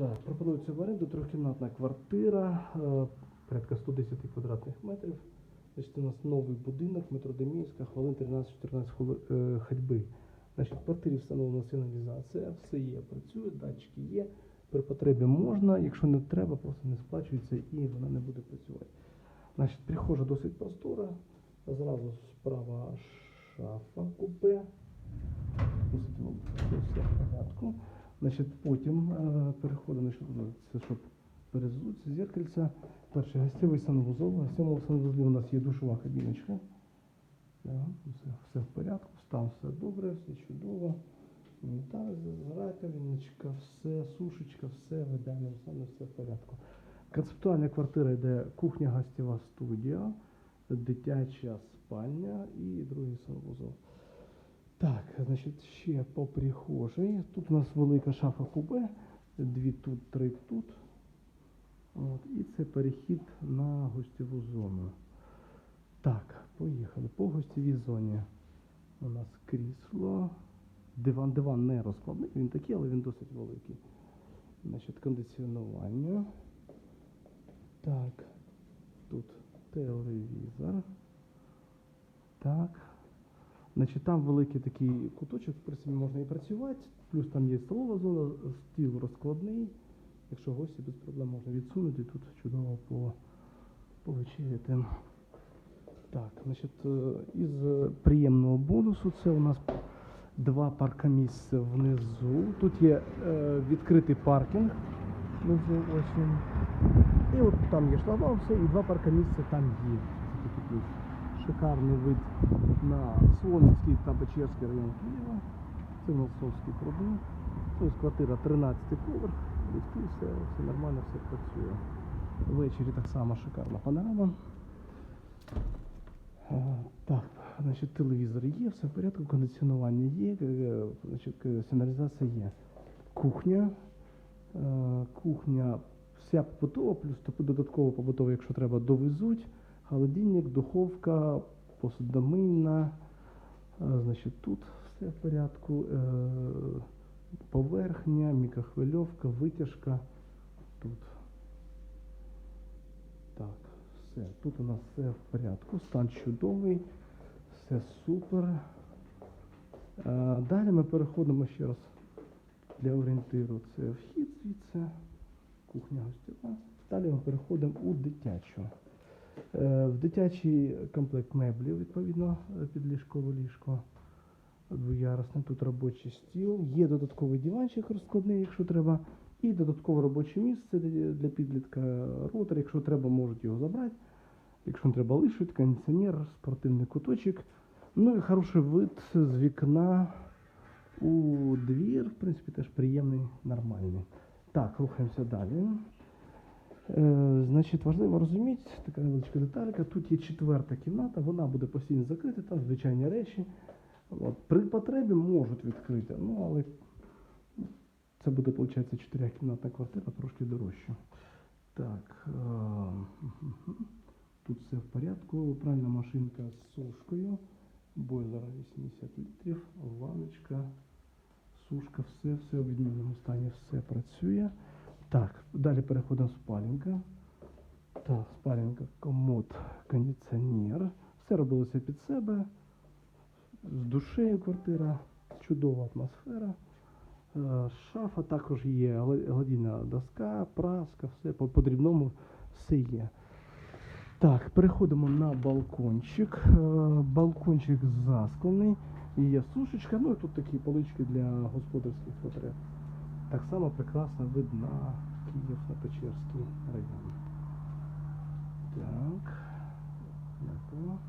Так, пропонується в оренду трьохкімнатна квартира, е, порядка 110 квадратних метрів. Значить, у нас новий будинок, метро Демійська, хвилин 13-14 е, ходьби. Значить, в квартирі встановлена сигналізація, все є, працює, датчики є. При потребі можна, якщо не треба, просто не сплачується і вона не буде працювати. Значить, прихожа досить простора. Зразу справа шафа купе. Все в порядку. Значить, потім е, переходимо, щоб перезуться зеркальця. Перший гостєвий санвузол. В гостєвому санвузлі у нас є душова кабіночка. Все, все в порядку, там все добре, все чудово. Унітаз, раковиночка, все, сушечка, все в ідеальному стані, все в порядку. Концептуальна квартира йде кухня, гостєва студія, дитяча спальня і другий санвузол. Так, значить, ще по прихожій. Тут у нас велика шафа кубе, дві тут, три тут. От, і це перехід на гостєву зону. Так, поїхали. По гостєвій зоні у нас крісло. Диван, диван не розкладний, він такий, але він досить великий. Значить, кондиціонування. Так, тут телевізор. Так. Значить, там великий такий куточок, в принципі, можна і працювати. Плюс там є столова зона, стіл розкладний. Якщо гості без проблем можна відсунути, тут чудово по, повечеряти. Так, значить, е, із приємного бонусу це у нас два паркомісця внизу. Тут є е, відкритий паркінг внизу ось він. І от там є шлагбаум, все, і два паркомісця там є. Це такий плюс. Шикарний вид на Солом'янський та Печерський район Києва. Це Носовський пруди. Ось квартира 13 поверх, ліфти, все, все нормально, все працює. Ввечері так само шикарна панорама. Е, Так, значить, телевізор є, все в порядку, кондиціонування є, е, значить, е, сигналізація є. Кухня. Кухня вся побутова, плюс типу додатково побутова, якщо треба, довезуть. Холодильник, духовка, посудомийна. Е, Значить, тут все в порядку. Е, Поверхня, мікрохвильовка, витяжка. Тут. Так, все. Тут у нас все в порядку. Стан чудовий, все супер. Е, Далі ми переходимо ще раз для орієнтиру. Це вхід звідси, кухня гостєва. Далі ми переходимо у дитячу. Е, В дитячий комплект меблів, відповідно, е, під ліжкове ліжко. Двоярусний тут робочий стіл. Є додатковий диванчик розкладний, якщо треба. І додаткове робоче місце для для підлітка ротор. Якщо треба, можуть його забрати. Якщо не треба лишить, кондиціонер, спортивний куточок. Ну і хороший вид з вікна у двір, в принципі, теж приємний, нормальний. Так, рухаємося далі. Е, значить, важливо розуміти, така невеличка деталька. Тут є четверта кімната, вона буде постійно закрита, там звичайні речі. От. При потребі можуть відкрити, ну але це буде, виходить, чотирикімнатна квартира, трошки дорожче. Так. е. Тут все в порядку. Пральна машинка з сушкою. Бойлер 80 літрів, ванночка, сушка, все, все в відмінному стані, все працює. Так, далі переходимо в спаленка. Так, спаленка, комод, кондиціонер. Все робилося під себе. З душею квартира, чудова атмосфера. Е, Шафа також є, гла- гладільна доска, праска, все по подрібному все є. Так, переходимо на балкончик. Е, Балкончик засклений. Є сушечка, ну і тут такі полички для господарських потреб. Так само прекрасно видно Київ на Печерський район. Так.